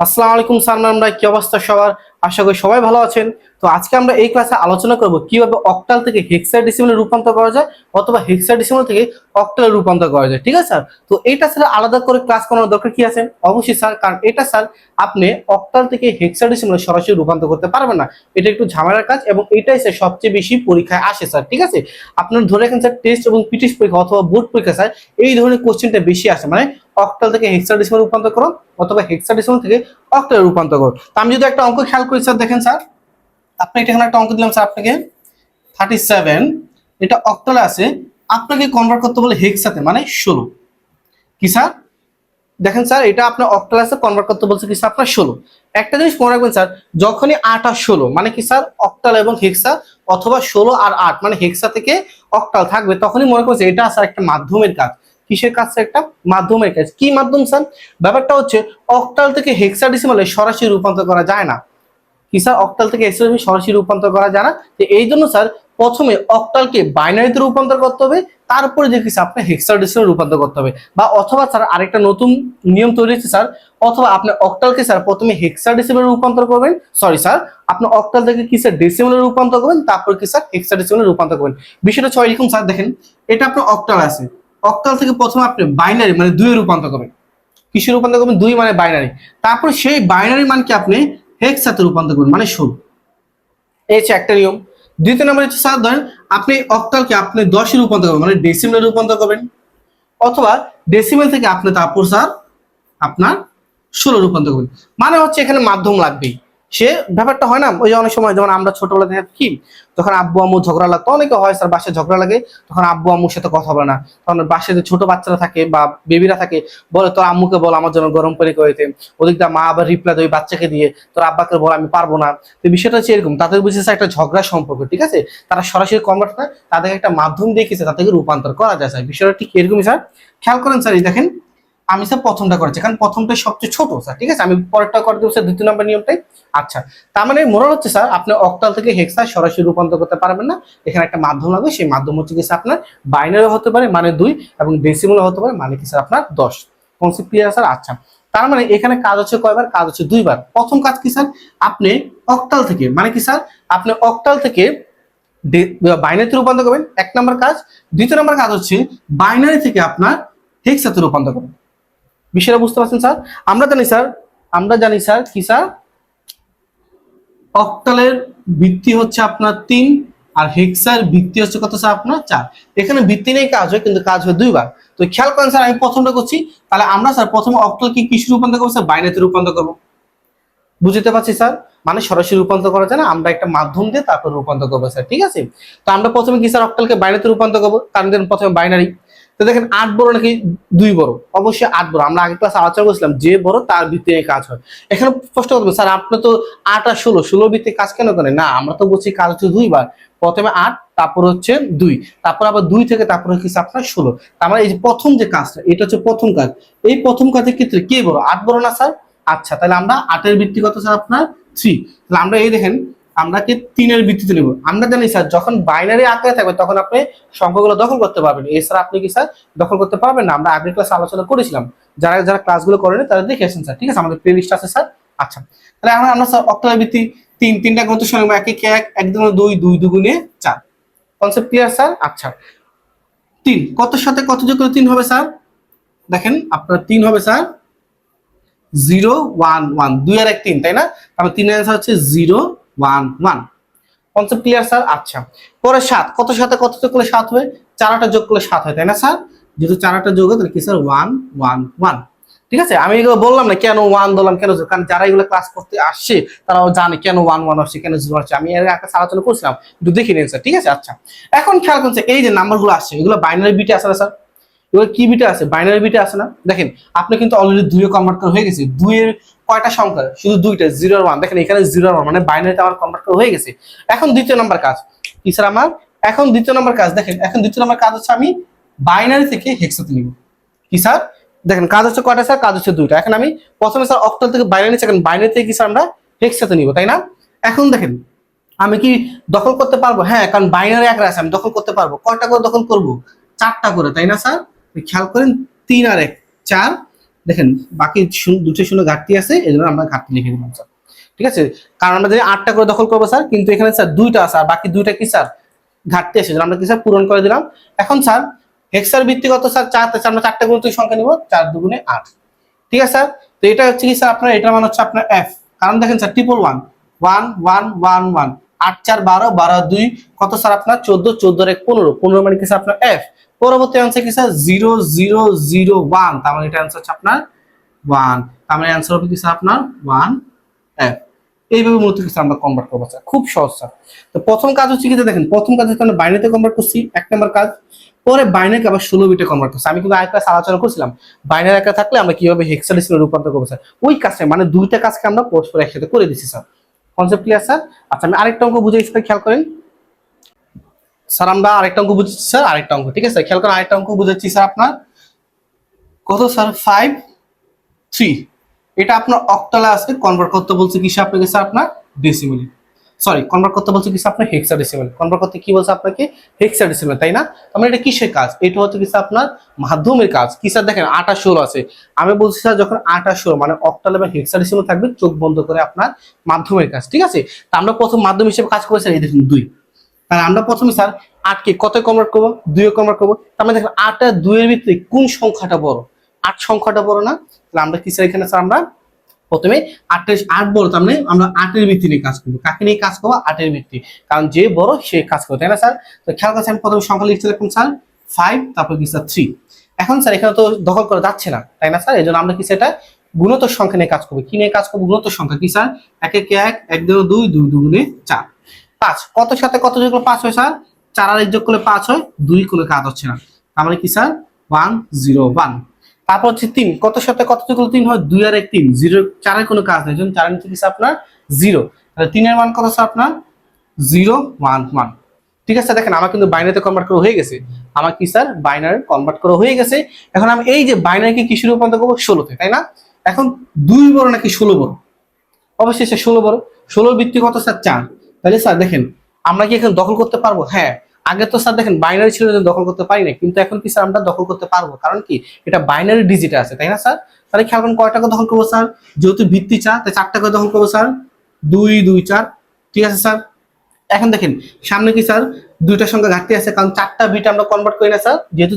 আসসালামু আলাইকুম স্যার ভাই কি অবস্থা সবার? আশা করি সবাই ভালো আছেন। তো আজকে আমরা এই ক্লাসে আলোচনা করব কীভাবে অক্টাল থেকে হেক্সাডেসিমালে রূপান্তর করা যায় অথবা হেক্সাডেসিমাল থেকে অক্টালে রূপান্তর করা যায়, ঠিক আছে স্যার তো এটা স্যার আলাদা করে ক্লাস করানোর দরকার কি আছে? অবশ্যই স্যার কারণ এটা স্যার আপনি অক্টাল থেকে হেক্সাডেসিমালে সরাসরি রূপান্তর করতে পারবেন না। এটা একটু ঝামেলার কাজ এবং এটাই স্যার সবচেয়ে বেশি পরীক্ষায় আসে স্যার ঠিক আছে? আপনার ধরে রাখেন স্যার টেস্ট এবং পিটিস পরীক্ষা অথবা বোর্ড পরীক্ষা স্যার এই ধরনের কোশ্চেনটা বেশি আসে। মানে অক্টাল থেকে হেক্সাডেসিমাল রূপান্তর করুন অথবা হেক্সাডেসিমাল থেকে অক্টালে রূপান্তর করুন। তো আমি যদি একটা অঙ্ক খেয়াল করি স্যার দেখেন স্যার আপনি এটা এখানে একটা অঙ্ক দিলাম স্যার আপনাকে। থার্টি সেভেন এটা অক্টালে আছে। আপনাকে কনভার্ট করতে বলে হেক্সাতে মানে ষোলো। কি স্যার? দেখেন স্যার, এটা আপনার অক্টালে আছে কনভার্ট করতে বলছে কি স্যার? আপনার ষোলো। একটা জিনিস মনে রাখবেন স্যার, যখনই আট আর ষোলো মানে কি স্যার? অক্টাল এবং হেক্সা অথবা ষোলো আর আট মানে হেক্সা থেকে অক্টাল থাকবে, তখনই মনে করছে এটা স্যার একটা মাধ্যমের কাজ। কিসের কাজ একটা? মাধ্যমের কাজ। কি মাধ্যম স্যার? ব্যাপারটা হচ্ছে, অক্টাল থেকে হেক্সা হেক্সাডেসিমালে সরাসরি রূপান্তর করা যায় না। কি স্যার অক্টাল থেকে হেক্সাডেসিমালে সরাসরি রূপান্তর করা যায় না। তো এই জন্য স্যার প্রথমে অক্টালকে বাইনারিতে রূপান্তর করতে হবে, তারপরে দেখি স্যার আপনি হেক্সাডেসিমালে রূপান্তর করতে হবে। বা অথবা স্যার আরেকটা নতুন নিয়ম তৈরি হয়েছে স্যার অথবা আপনি অক্টালকে স্যার প্রথমে হেক্সাডেসিমালে রূপান্তর করবেন। সরি স্যার আপনি অক্টাল থেকে কি স্যার ডেসিমালে রূপান্তর করবেন, তারপর কি স্যার হেক্সাডেসিমালে রূপান্তর করবেন। বিষয়টা ছয় এরকম স্যার দেখেন, এটা আপনার অক্টাল আছে। অক্টাল থেকে প্রথমে আপনি বাইনারি মানে দুই রূপান্তর করবেন। কিসে রূপান্তর করবেন? দুই মানে বাইনারি তারপর সেই বাইনারি মানকে আপনি হেক্সাতে রূপান্তর করবেন মানে ষোলো এই হচ্ছে একটা নিয়ম। দ্বিতীয় নম্বর হচ্ছে স্যার, ধরেন আপনি অক্টালকে আপনি দশে রূপান্তর করবেন মানে ডেসিমেলে রূপান্তর করবেন। অথবা ডেসিমেল থেকে আপনি তারপর স্যার আপনার ষোলো রূপান্তর করবেন। মানে হচ্ছে এখানে মাধ্যম লাগবেই। সে ব্যাপারটা হয় না, ওই যে অনেক সময় যেমন আমরা ছোটবেলা থেকে কি তখন আব্বু আম্মু ঝগড়া লাগতো অনেকে হয় স্যার বাসায় ঝগড়া লাগে, তখন আব্বু আম্মুর সাথে কথা বলে না। তখন বাসায় যে ছোট বাচ্চারা থাকে বা বেবিরা থাকে, বলে, তোর আম্মুকে বল, আমার জন্য গরম পানি করে ওদিক দিয়ে মা আবার রিপ্লাই দেয়, ওই বাচ্চাকে দিয়ে, তোর আব্বাকে বল, আমি পারব না। তো বিষয়টা হচ্ছে এরকম, তাদের বুঝেছে একটা ঝগড়া সম্পর্ক, ঠিক আছে? তারা সরাসরি কনভার্ট না তাদেরকে একটা মাধ্যম স্যার তাদেরকে রূপান্তর করা যায় স্যার বিষয়টা ঠিক এরকমই স্যার খেয়াল করেন স্যার এই দেখেন আমি স্যার প্রথমটা করেছি, কারণ প্রথমটা সবচেয়ে ছোট স্যার ঠিক আছে? আমি পরেরটা করে দেবো স্যার দ্বিতীয় নম্বর নিয়মটাই। আচ্ছা তার মানে মনে হচ্ছে স্যার আপনি অক্টাল থেকে হেক্সা সরাসরি রূপান্তর করতে পারবেন না। এখানে একটা মাধ্যম লাগবে, সেই মাধ্যম হচ্ছে কি স্যার আপনার বাইনারি হতে পারে মানে দুই এবং ডেসিমল হতে পারে মানে কি স্যার আপনার দশ। কনসেপ্ট ক্লিয়ার স্যার আচ্ছা তার মানে এখানে কাজ হচ্ছে কয়বার? কাজ হচ্ছে দুইবার। প্রথম কাজ কি স্যার আপনি অক্টাল থেকে মানে কি স্যার আপনি অক্টাল থেকে বাইনারিতে রূপান্তর করবেন, এক নম্বর কাজ। দ্বিতীয় নম্বর কাজ হচ্ছে বাইনারি থেকে আপনার হেক্সাতে রূপান্তর করবেন। বিষয়টা বুঝতে পারছেন, স্যার? আমরা জানি, স্যার, আমরা জানি, স্যার, কি, স্যার? অক্টালের ভিত্তি হচ্ছে আপনার তিন, আর হেক্সার ভিত্তি হচ্ছে কত, স্যার, আপনার চার। এখানে ভিত্তি নেই কাজ হয়, কিন্তু কাজ হয় দুইবার। তো খেয়াল করেন, স্যার, আমি প্রথমটা করছি। তাহলে আমরা, স্যার, প্রথমে অক্টাল কি কিসে রূপান্তর করব, স্যার? বাইনারিতে রূপান্তর করব। বুঝতে পারছি, স্যার? মানে সরাসরি রূপান্তর করা যায় না, আমরা একটা মাধ্যম দিয়ে তারপর রূপান্তর করব, স্যার। ঠিক আছে? তো আমরা প্রথমে কি, স্যার, অক্টালকে বাইনারিতে রূপান্তর করব? কারণ প্রথমে বাইনারি। তো দেখেন আট বড় নাকি দুই বড়? অবশ্যই আট বড়। আমরা আগে ক্লাস আলোচনা করছিলাম যে বড় তার ভিত্তি নিয়ে কাজ হয়। এখানে প্রশ্ন করবেন, স্যার, আপনি তো আট আর ষোলো ষোলো ভিত্তি কাজ কেন করেন? না, আমরা তো বলছি কাজ হচ্ছে দুইবার। প্রথমে আট, তারপর হচ্ছে দুই, তারপর আবার দুই থেকে তারপর হচ্ছে আপনার ষোলো। তার মানে এই যে প্রথম যে কাজটা, এটা হচ্ছে প্রথম কাজ। এই প্রথম কাজের ক্ষেত্রে কে বড়? আট বড় না, স্যার? আচ্ছা তাহলে আমরা আটের ভিত্তি কত, স্যার, আপনার? থ্রি। তাহলে আমরা এই দেখেন আমরা কি তিনের ভিত্তিতে নেব। আমরা জানি স্যার যখন বাইনারি আকারে থাকবে, তখন আপনি সংখ্যাগুলো দখল করতে পারবেন। এছাড়া আপনি কি স্যার দখল করতে পারবেন না? আমরা আগের ক্লাসে আলোচনা করেছিলাম। যারা যারা ক্লাসগুলো করেনি, তারা দেখেছেন স্যার ঠিক আছে? আমাদের প্লে লিস্ট আছে স্যার আচ্ছা তাহলে আমরা আমরা স্যার অক্টালের ভিত্তি তিন, তিনটা গ্রন্থ সঙ্গে এক এক এক একদম দুই দুই দুগুণে চার। কনসেপ্ট ক্লিয়ার স্যার আচ্ছা। তিন, কত সাথে কত যোগ করে তিন হবে স্যার দেখেন, আপনার তিন হবে স্যার জিরো ওয়ান ওয়ান দুই আর এক, তিন, তাই না? তারপর তিনের অ্যান্সার হচ্ছে zero one one concept clear sir আচ্ছা। পরে সাত। কত সাথে কত যোগ করলে সাত হবে? চারাটা যোগ করলে সাত হয়, তাই না স্যার যেহেতু চারাটা যোগ হয়, তাহলে কি স্যার ওয়ান ওয়ান ওয়ান ঠিক আছে? আমি এগুলো বললাম না, কেন ওয়ান বললাম, কেন কারণ যারা এগুলো ক্লাস করতে আসছে, তারাও জানে কেন ওয়ান ওয়ান আসছে, কেন জিরো আসছে। আমি এর আগে আলোচনা করছিলাম, একটু দেখে নিন স্যার ঠিক আছে? আচ্ছা। এখন খেয়াল করছে এই যে নাম্বারগুলো আসছে, এগুলো বাইনারি বিটে আসে স্যার এগুলো কি বিটে আছে? বাইনারি বিটে আছে না? দেখেন, আপনি কিন্তু অলরেডি দুইয়ে কনভার্ট করা হয়ে গেছে। দুইয়ের কয়টা সংখ্যা? শুধু দুইটা জিরো ওয়ান দেখেন, এখানে জিরো ওয়ান মানে বাইনারিতে আমার কনভার্ট করা হয়ে গেছে। এখন দ্বিতীয় নাম্বার কাজ। কি স্যার আমার? এখন দ্বিতীয় নাম্বার কাজ। দেখেন, এখন দ্বিতীয় নাম্বার কাজ হচ্ছে আমি বাইনারি থেকে হেক্সাতে নিব। কি স্যার দেখেন, কাজ হচ্ছে কয়টা স্যার কাজ হচ্ছে দুইটা। এখন আমি প্রথমে স্যার অক্টাল থেকে বাইনারি সেকেন্ড বাইনারি থেকে কি স্যার আমরা হেক্সাতে নিব, তাই না? এখন দেখেন, আমি কি দখল করতে পারব? হ্যাঁ কারণ বাইনারি আকারে আছে, আমি দখল করতে পারব। কয়টা করে দখল করব? চারটা করে, তাই না স্যার খেয়াল করেন, তিন আর এক, চার। দেখেন, বাকি দুটো শূন্য ঘাটতি আছে, এই জন্য আমরা ঘাটতি লিখে দিলাম, স্যার। ঠিক আছে? কারণ আমরা যদি আটটা করে দখল করব, স্যার। কিন্তু এখানে, স্যার, দুইটা আছে, আর বাকি দুইটা কি, স্যার? ঘাটতি আছে আমরা কি, স্যার, পূরণ করে দিলাম। এখন, স্যার হেক্সার ভিত্তিগত স্যার? চার আছে আমরা চারটা গুণিত সংখ্যা নিব, চার দুগুণে আট। ঠিক আছে, স্যার? তো এটা হচ্ছে কি, স্যার, আপনার, এটার মানে হচ্ছে আপনার এফ কারণ দেখেন, sir triple one one one one one আট, চার, বারো বারো, দুই। কত, স্যার, আপনার? চোদ্দ চোদ্দ এক, পনেরো। পনেরো মানে কি, স্যার, আপনার এফ পরবর্তী অ্যান্সার কি sir zero zero zero one তার মানে এটা অ্যান্সার হচ্ছে আপনার ওয়ান তার মানে অ্যান্সার হবে কি স্যার আপনার ওয়ান এফ এইভাবে মূলত কিছু আমরা কনভার্ট করব স্যার খুব সহজ স্যার তো প্রথম কাজ হচ্ছে কি দেখেন, প্রথম কাজ হচ্ছে আমরা বাইনারিতে কনভার্ট করছি, এক নম্বর কাজ। পরে বাইনারিকে আবার ষোলো বিটে কনভার্ট করছি। আমি কিন্তু আরেকটা আলোচনা করছিলাম। বাইনারি একা থাকলে আমরা কীভাবে হেক্সাডেসিমাল রূপান্তর করব স্যার ওই কাজটা মানে দুইটা কাজকে আমরা পরস্পর একসাথে করে দিচ্ছি স্যার কনসেপ্ট ক্লিয়ার স্যার আচ্ছা আমি আরেকটা অঙ্ক বুঝাই, সেটা খেয়াল করেন। স্যার, আমরা আরেকটা অঙ্ক বুঝেছি স্যার, আরেকটা অঙ্ক, ঠিক আছে? খেয়াল করেন, আরেকটা অঙ্ক বুঝাচ্ছি স্যার আপনার। কত স্যার? ফাইভ থ্রি এটা আপনার অক্টালে আছে কনভার্ট করতে বলছে কিসে আপনাকে স্যার আপনার? ডেসিমেলি সরি কনভার্ট করতে বলছে কিছু আপনার? হেক্সা ডেসিমেল কনভার্ট করতে কি বলছে আপনাকে? হেক্সা ডেসিমেল তাই না? আমরা এটা কিসের কাজ? এটা হচ্ছে কিছু আপনার মাধ্যমের কাজ। কি স্যার দেখেন আটা ষোলো আছে। আমি বলছি স্যার যখন আটা ষোলো মানে অক্টাল এবং হেক্সা ডেসিমেল থাকবে, চোখ বন্ধ করে আপনার মাধ্যমের কাজ, ঠিক আছে? তা আমরা প্রথম মাধ্যম হিসেবে কাজ করেছি এই দেখুন, দুই। তাহলে আমরা প্রথমে স্যার আটকে কত কনভার্ট করব? দুইয়ে কনভার্ট করব। তার মানে দেখেন আট আর দুইয়ের ভিতরে কোন সংখ্যাটা বড়? আট সংখ্যাটা বড় না? তাহলে আমরা কি স্যার এখানে স্যার আমরা প্রথমে আটের আট বড়, তার মানে আমরা আটের ভিত্তি নিয়ে কাজ করব। কাকে নিয়ে কাজ করব? আটের ভিত্তি। কারণ যে বড় সে কাজ করব, তাই না স্যার? তো খেয়াল করছে আমি প্রথমে সংখ্যা লিখতে লিখলাম স্যার। ফাইভ তারপর কি স্যার থ্রি এখন স্যার এখানে তো দখল করা যাচ্ছে না, তাই না স্যার? এই জন্য আমরা কি সেটা গুণতর সংখ্যা নিয়ে কাজ করব। কি নিয়ে কাজ করব? গুণতর সংখ্যা কি, স্যার? এক এক এক এক দুই দুই দুগুণে চার। পাঁচ। কত সাথে কত যোগ করলে পাঁচ হয়, স্যার? চার আর এক যোগ করলে পাঁচ হয়, দুই কোনো কাজ হচ্ছে না। তার মানে কি, স্যার? One, zero, one. তারপর হচ্ছে তিন। কত সাথে কত যোগ করলে তিন হয়? দুই আর এক, তিন। জিরো, চারের কোনো কাজ নেই। জন্য চারের নিচে কি আপনার? জিরো। তাহলে তিনের মান কত, স্যার, আপনার? Zero, one one. ঠিক আছে, দেখেন, আমার কিন্তু বাইনারিতে কনভার্ট করা হয়ে গেছে। আমার কি, স্যার, বাইনারি কনভার্ট করা হয়ে গেছে। এখন আমি এই যে বাইনারিকে কিসে রূপান্তর করব? ষোলোতে তাই না? এখন দুই বড় নাকি ষোলো বড়? অবশ্যই স্যার ষোলো বড়। ষোলোর ভিত্তি কত, স্যার? চার। তাহলে স্যার দেখেন, আমরা কি এখন দখল করতে পারব? হ্যাঁ আগে তো স্যার দেখেন বাইনারি ছিল দখল করতে পারি না কিন্তু এখন কি স্যার আমরা দখল করতে পারব? কারণ কি, এটা বাইনারি ডিজিটে আছে, তাই না স্যার? তাহলে খেয়াল করেন করে দখল করব স্যার? যেহেতু ভিত্তি চার, তাই চারটা করে দখল করব স্যার। দুই দুই, চার, ঠিক আছে স্যার? এখন দেখেন, সামনে কি স্যার? দুইটা সংখ্যা ঘাটতি আছে, কারণ চারটা বিট আমরা কনভার্ট করি না স্যার। যেহেতু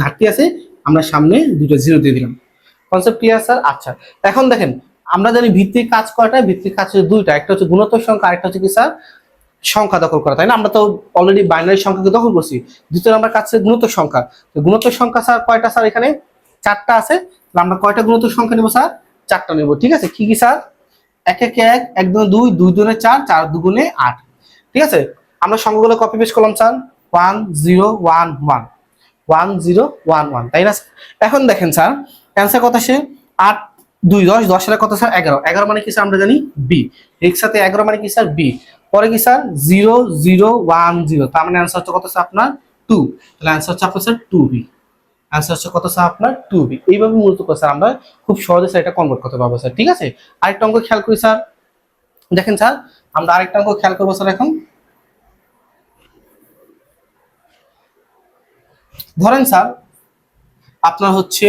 ঘাটতি আছে, আমরা সামনে দুটো জিরো দিয়ে দিলাম। Concept clear sir? আচ্ছা এখন দেখেন আমরা জানি ভিত্তিক কাজ করাটা, ভিত্তিক কাজ হচ্ছে দুইটা। একটা হচ্ছে গুণোত্তর সংখ্যা, আরেকটা হচ্ছে কি স্যার? সংখ্যা দখল করা, তাই না? আমরা তো অলরেডি বাইনারি সংখ্যাকে দখল করছি। দ্বিতীয় নাম্বার কাছে গুণোত্তর সংখ্যা। গুণোত্তর সংখ্যা স্যার কয়টা স্যার এখানে? চারটা আছে। আমরা কয়টা গুণোত্তর সংখ্যা নেব স্যার? চারটা নেব, ঠিক আছে? কি কি স্যার? এক এক এক এক, দুই দুই দুই দুনে চার চার দুগুণে আট। ঠিক আছে? আমরা সংখ্যাগুলো কপি পেস্ট করলাম sir. One, zero, one one. One, zero, one one, তাই না এখন দেখেন স্যার অ্যান্সার কত আসে? আট দুই, দশ দশ সালে কত স্যার? এগারো। এগারো মানে কি স্যার? আমরা জানি বি এর সাথে এগারো মানে কি স্যার? বি পরে কি sir? Zero zero, one, zero. তার মানে অ্যান্সার হচ্ছে কত স্যার আপনার? টু। তাহলে অ্যান্সার হচ্ছে আপনার স্যার টু বি অ্যান্সার হচ্ছে কত স্যার আপনার? টু বি এইভাবে মূলত স্যার আমরা খুব সহজে স্যার এটা কনভার্ট করতে পারব স্যার, ঠিক আছে? আরেকটা অঙ্ক খেয়াল করি স্যার। দেখেন স্যার, আমরা আরেকটা অঙ্ক খেয়াল করব স্যার এখন। ধরেন স্যার, আপনার হচ্ছে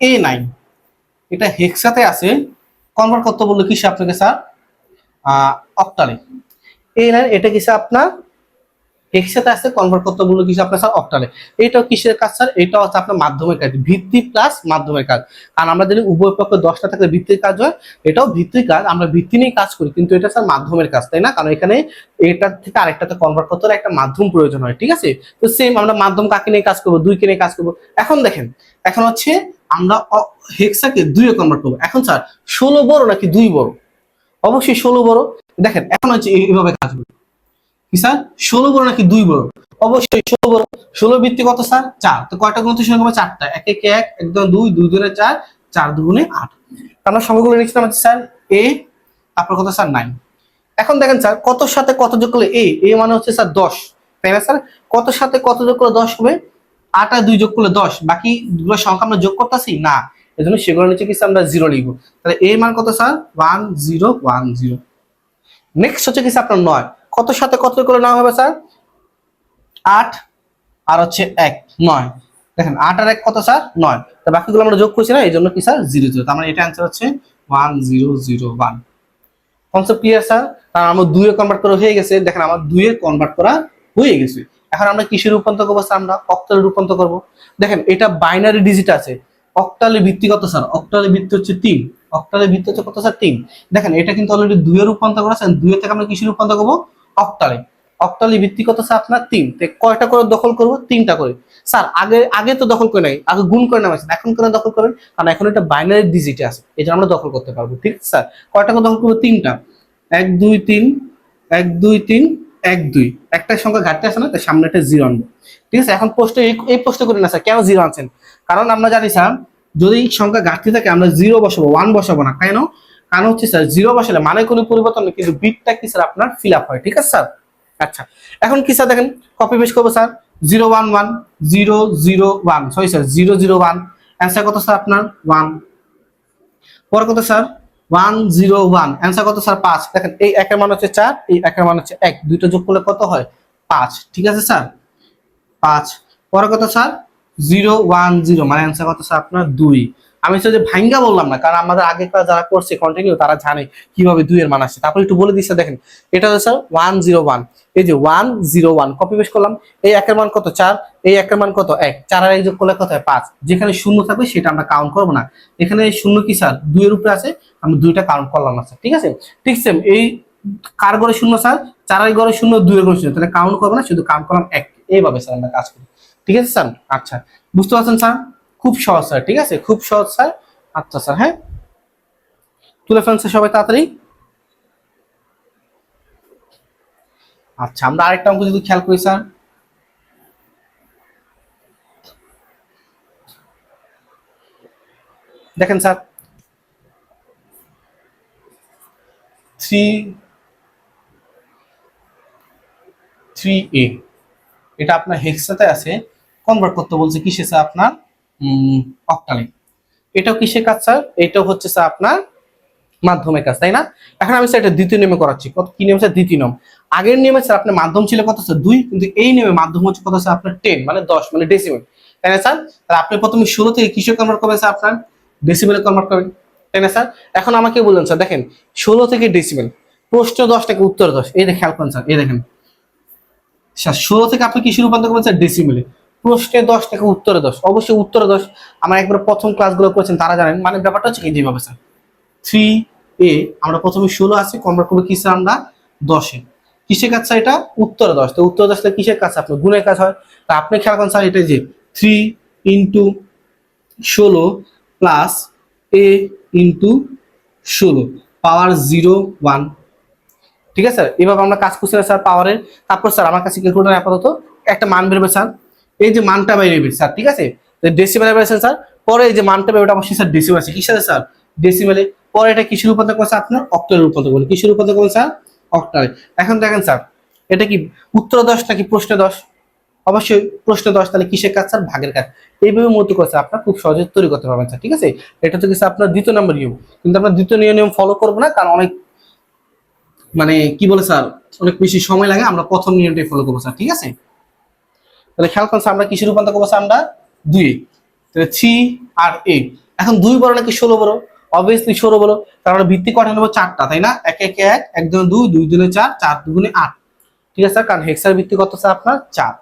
এ নাইন এটা হেক্সাতে আছে। কনভার্ট করতে বলল কিসে আপনাকে, স্যার? অক্টালে। এ নাইন এটা কিসে আপনার? হেক্সাতে আছে, কনভার্ট করতে বলল কিসে আপনার, স্যার, অক্টালে। এটাও কিসের কাজ, স্যার? এটাও হচ্ছে আপনার মাধ্যমের কাজ, ভিত্তি প্লাস মাধ্যমের কাজ। কারণ আমরা যদি উভয় পক্ষে দশটা থাকলে ভিত্তির কাজ হয়, এটাও ভিত্তির কাজ, আমরা ভিত্তি নিয়ে কাজ করি, কিন্তু এটা, স্যার মাধ্যমের কাজ, তাই না? কারণ এখানে এটার থেকে আরেকটাতে কনভার্ট করতে হলে একটা মাধ্যম প্রয়োজন হয়, ঠিক আছে? তো সেম আমরা মাধ্যম কাকে নিয়ে কাজ করব, দুইকে নিয়ে কাজ করব। এখন দেখেন, এখন হচ্ছে আমরা হেক্সাকে দুইয়ে কনভার্ট করব। এখন স্যার ষোলো বড় নাকি দুই বড়? অবশ্যই ষোলো বড়। দেখেন, এখন হচ্ছে এইভাবে কাজ করবে। কি স্যার ষোলো বড় নাকি দুই বড়? অবশ্যই ষোলো বড়। ষোলো ভিত্তি কত স্যার চার। তো কয়টা গুণ সংখ্যা চারটা। এক এক এক একদম দুই দুই দুনে চার চার দুগুণে আট। আমরা সংখ্যাগুলো লিখছিলাম হচ্ছে স্যার এ তারপর কত স্যার নাইন এখন দেখেন স্যার কত সাথে কত যোগ করলে এ এ মানে হচ্ছে স্যার দশ। তাই না স্যার কত সাথে কত যোগ করলে দশ হবে? আট আর দুই যোগ করলে দশ, বাকি দুটো সংখ্যা আমরা যোগ করতেছি? না। এই জন্য সেগুলো নিচে কিছু আমরা জিরো লিখব। তাহলে এ মান কত sir? One zero one zero next হচ্ছে কিছু আপনার নয়। কত সাথে কত করে নেওয়া হবে স্যার? আট আর হচ্ছে এক, নয়। দেখেন, আট আর এক কত স্যার? নয়। তো বাকিগুলো আমরা যোগ করছি না, এই জন্য কি স্যার? জিরো জিরো তার মানে এটা অ্যান্সার হচ্ছে one zero zero one concept clear sir? কারণ আমার দুইয়ে কনভার্ট করা হয়ে গেছে। দেখেন, আমার দুইয়ে কনভার্ট করা হয়ে গেছে। এখন আমরা কিসের রূপান্তর করব স্যার আমরা অক্টালে রূপান্তর করব। দেখেন, এটা বাইনারি ডিজিট আছে। অক্টালে ভিত্তি কত স্যার অক্টালে ভিত্তি হচ্ছে তিন। অক্টালে ভিত্তি হচ্ছে কত স্যার তিন। দেখেন, এটা কিন্তু অলরেডি দুইয়ে রূপান্তর করেছেন দুইয়ে থেকে আমরা কিসের রূপান্তর করব? অক্টালে অক্টালে ভিত্তি কত স্যার আপনার? তিন। কয়টা করে দখল করব? তিনটা করে। স্যার আগে আগে তো দখল করে নাই, আগে গুণ করে নামাইছেন। এখন কেন দখল করেন? কারণ এখন এটা বাইনারি ডিজিটে আছে। জন্য আমরা দখল করতে পারব, ঠিক আছে স্যার কয়টা করে দখল করব? তিনটা। এক, দুই, তিন। এক, দুই, তিন। এক, দুই। একটা সংখ্যা ঘাটতে আছে না তার সামনে একটা জিরো আনব। ঠিক আছে, এখন প্রশ্ন এই প্রশ্ন করি না স্যার কেন জিরো আনছেন? কারণ আমরা জানি স্যার যদি সংখ্যা ঘাটতি থাকে, আমরা জিরো বসাবো ওয়ান বসাবো না। কেন? কারণ হচ্ছে স্যার জিরো বসালে মানে কোনো পরিবর্তন নেই, কিন্তু বিটটা কি স্যার আপনার ফিল আপ হয়, ঠিক আছে স্যার আচ্ছা এখন কি স্যার দেখেন কপি পেস্ট করব sir zero one one zero zero one sorry sir zero zero one answer কত স্যার আপনার? ওয়ান পরে কত sir one zero one answer কত স্যার পাঁচ। দেখেন, এই একের মান হচ্ছে চার, এই একের মান হচ্ছে এক। দুইটা যোগ করলে কত হয়? পাঁচ। ঠিক আছে স্যার পাঁচ। পরে কত স্যার জিরো ওয়ান জিরো মানে অ্যান্সার কত স্যার আপনার দুই। আমি হচ্ছে যে ভাঙ্গা বললাম না, কারণ আমাদের আগে ক্লাস যারা করছে কন্টিনিউ তারা জানে কীভাবে দুইয়ের মান আসে তারপর একটু বলে দিচ্ছে, দেখেন, এটা হচ্ছে ওয়ান জিরো ওয়ান এই যে one zero one copy paste করলাম, এই একের মান কত? চার। এই একের মান কত? এক। চার আর এক যোগ করলে কত হয়? পাঁচ। যেখানে শূন্য থাকবে, সেটা আমরা কাউন্ট করব না। এখানে শূন্য কি, স্যার? দুইয়ের উপরে আছে, আমি দুইটা কাউন্ট করলাম না, স্যার। ঠিক আছে? ঠিক সেম এই কার ঘরে শূন্য, স্যার? চারের ঘরে শূন্য, দুইয়ের ঘরে শূন্য। তাহলে কাউন্ট করব না, শুধু কাউন্ট করলাম এক। এইভাবে, স্যার, আমরা কাজ করি। ঠিক আছে, স্যার? আচ্ছা। বুঝতে পারছেন, স্যার? খুব সহজ, স্যার, ঠিক আছে? খুব সহজ, স্যার। আচ্ছা স্যার হ্যাঁ? তুলে স্যার সবাই তাড়াতাড়ি। আচ্ছা আমরা আরেকটা অঙ্ক যদি খেয়াল করি, স্যার। দেখেন, স্যার। থ্রি থ্রি এ। এটা আপনার হেক্সাতে আছে। কনভার্ট করতে বলছে কিসে, স্যার, আপনার? অক্টালে এটাও কিসের কাজ, স্যার? এটাও হচ্ছে, স্যার, আপনার মাধ্যমের কাজ, তাই না? এখন আমি, স্যার, এটা দ্বিতীয় নিয়মে করাচ্ছি। কত, কি নিয়ম, স্যার? দ্বিতীয় নিয়ম। আগের নিয়মে, স্যার, আপনার মাধ্যম ছিল কত, স্যার? দুই। কিন্তু এই নিয়মে মাধ্যম হচ্ছে কত, স্যার? আপনার টেন মানে দশ মানে ডেসিমেল তাই না, স্যার? তাহলে আপনি প্রথমে ষোলো থেকে কিসে কনভার্ট করবেন, স্যার, আপনার? ডেসিমেলে কনভার্ট করবেন। তাই না, স্যার? এখন আমাকে বললেন স্যার, দেখেন, ষোলো থেকে ডেসিমেল প্রশ্ন দশ থেকে উত্তর দশ। এই দেখে খেয়াল করেন, স্যার, এই দেখেন। স্যার, ষোলো থেকে আপনি কিসে রূপান্তর করবেন, স্যার? ডেসিমেলে প্রশ্নে দশ থেকে উত্তরে দশ। অবশ্যই উত্তরে দশ। আমার একবার প্রথম ক্লাসগুলো করেছেন, তারা জানেন। মানে ব্যাপারটা হচ্ছে কি যেভাবে স্যার? থ্রি এ আমরা প্রথমে ষোলো আছে কনভার্ট করব কিসে আমরা? দশে। কিসের কাজ স্যার এটা? উত্তরে দশ। তো উত্তর দশ থেকে কিসের কাজ? আপনার গুণের কাজ হয়। তা আপনি খেয়াল করেন স্যার, এটা যে থ্রি ইন্টু ষোলো প্লাস এ ইন্টু ষোলো পাওয়ার জিরো ওয়ান ঠিক আছে? স্যার এভাবে আমরা কাজ করছি না স্যার পাওয়ারের তারপর স্যার, আমার কাছে ক্যালকুলেটার আপাতত? একটা মান বেরোবে স্যার। এই যে মানটা বেরোবে স্যার, ঠিক আছে? ডেসিমেলে বেরোছেন স্যার, পরে এই যে মানটা বেরোবে অবশ্যই, স্যার ডেসিমেল আছে। কিসের স্যার? ডেসিমেলে পরে এটা কিসের রূপান্তর করছে আপনার? অক্টালে রূপান্তর করবে কিসের রূপান্তর করবেন স্যার? অক্টালে। এখন দেখেন, স্যার, এটা কি উত্তর দশ নাকি প্রশ্ন দশ? অবশ্যই প্রশ্ন দশ, তাহলে কিসের কাজ, স্যার? ভাগের কাজ। এইভাবে মতো করছে আপনার খুব সহজে তৈরি করতে পারবেন, স্যার, ঠিক আছে? এটা তো কিছু আপনার দ্বিতীয় নম্বর নিয়ম। কিন্তু আমরা দ্বিতীয় নিয়ম ফলো করব না, কারণ অনেক মানে কি বলে, স্যার, অনেক বেশি সময় লাগে, আমরা প্রথম নিয়মটাই ফলো করব, স্যার, ঠিক আছে? তাহলে খেয়াল করছে আমরা কিসের রূপান্তর করব আমরা দুই। তাহলে থ্রি আর এ। এখন দুই বড় নাকি ষোলো বড়? অবভিয়াসলি ষোলো বড়। তার মানে ভিত্তি কটা নেব? চারটা, তাই না? এক, একে, এক এক দুই দুই দুনে চার চার দুগুণে আট। ঠিক আছে স্যার কারণ হেক্সার ভিত্তি কত স্যার আপনার? চার।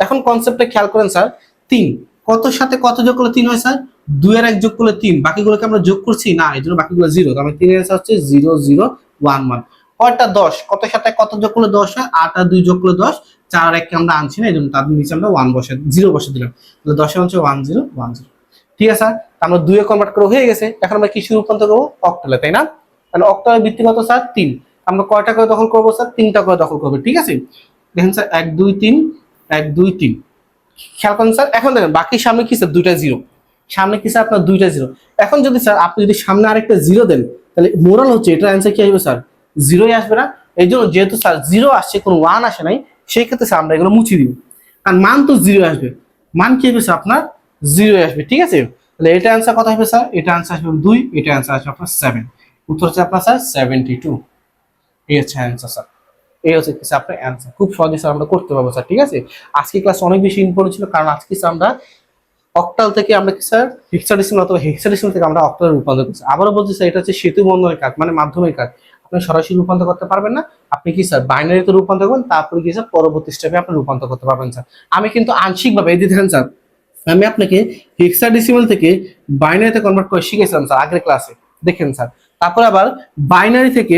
এখন কনসেপ্টটা খেয়াল করেন স্যার। তিন। কত সাথে কত যোগ করলে তিন হয় স্যার? দুই আর এক যোগ করলে তিন। বাকিগুলোকে আমরা যোগ করছি? না, এই জন্য বাকিগুলো জিরো তার মানে তিনের অ্যান্সার হচ্ছে জিরো জিরো ওয়ান ওয়ান কয়টা? দশ। কত সাথে কত যোগ করলে দশ হয়? আট আর দুই যোগ করলে দশ। চার এককে আমরা আনছি না, এই জন্য তাদের নিচে আমরা ওয়ান বসে জিরো বসে দিলাম। তাহলে দশের হচ্ছে ওয়ান জিরো ওয়ান জিরো ঠিক আছে, স্যার? আমরা দুয়ে কনভার্ট করে হয়ে গেছে, এখন আমরা কিছু রূপান্তর করব অক্টালে তাই না? তাহলে অক্টালের ভিত্তি কত, স্যার? তিন। আমরা কয়টা করে দখল করব, স্যার? তিনটা করে দখল করব, ঠিক আছে? দেখেন, স্যার, এক, দুই, তিন, এক, দুই, তিন। খেয়াল করেন, স্যার, এখন দেখেন, বাকি সামনে কি, স্যার? দুইটা জিরো সামনে কি, স্যার, আপনার দুইটা জিরো এখন যদি, স্যার, আপনি যদি সামনে আরেকটা জিরো দেন, তাহলে মোরাল হচ্ছে, এটার অ্যান্সার কি আসবে, স্যার? জিরোই আসবে না। এই জন্য যেহেতু, স্যার জিরো আসছে, কোনো ওয়ান আসে নাই সেই ক্ষেত্রে আমরা এগুলো মুছে দিব। কারণ মান তো জিরো আসবে। মান কি হবে আপনার জিরো আসবে, ঠিক আছে? তাহলে এটা অ্যান্সার কত হবে স্যার এটা অ্যান্সার আসবে দুই, এটা অ্যান্সার আসবে আপনার সেভেন উত্তর হচ্ছে আপনার স্যার সেভেন্টি টু এই হচ্ছে অ্যান্সার স্যার এই হচ্ছে স্যার আপনার অ্যান্সার খুব সহজে স্যার আমরা করতে পারব স্যার ঠিক আছে? আজকে ক্লাস অনেক বেশি ইম্পর্টেন্ট ছিল, কারণ আজকে স্যার আমরা অক্টাল থেকে আমরা কি স্যার হেক্সাডেসিমাল অথবা হেক্সাডেসিমাল থেকে আমরা অক্টালে রূপান্তর করছি। আবারও বলছি স্যার এটা হচ্ছে সেতু বন্ধনের কাজ মানে মাধ্যমিক কাজ। আপনি সরাসরি রূপান্তর করতে পারবেন না। আপনি কি স্যার বাইনারিতে রূপান্তর করবেন? তারপরে কি স্যার পরবর্তী স্টেপে আপনি রূপান্তর করতে পারবেন স্যার আমি কিন্তু আংশিকভাবে, এই দেখেন স্যার আমি আপনাকে হেক্সাডেসিমাল থেকে বাইনারিতে কনভার্ট করে শিখেছিলাম স্যার আগের ক্লাসে দেখেন স্যার তারপর আবার বাইনারি থেকে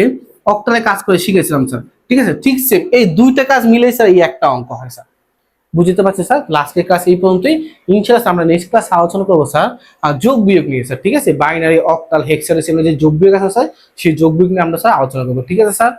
অক্টালে কাজ করে শিখেছিলাম স্যার ঠিক আছে? ঠিক সেম এই দুইটা কাজ মিলে স্যার এই একটা অঙ্ক হয় স্যার বুঝতে পারছি স্যার? লাস্টের ক্লাস এই পর্যন্তই। ইনশাআল্লাহ আমরা নেক্সট ক্লাস আলোচনা করব, স্যার। যোগ বিয়োগ নিয়ে, স্যার, ঠিক আছে? বাইনারি অক্টাল হেক্সাডেসিমাল যে যোগ বিয়োগ আছে, স্যার, সেই যোগ বিয়োগ নিয়ে আমরা, স্যার, আলোচনা করব, ঠিক আছে, স্যার?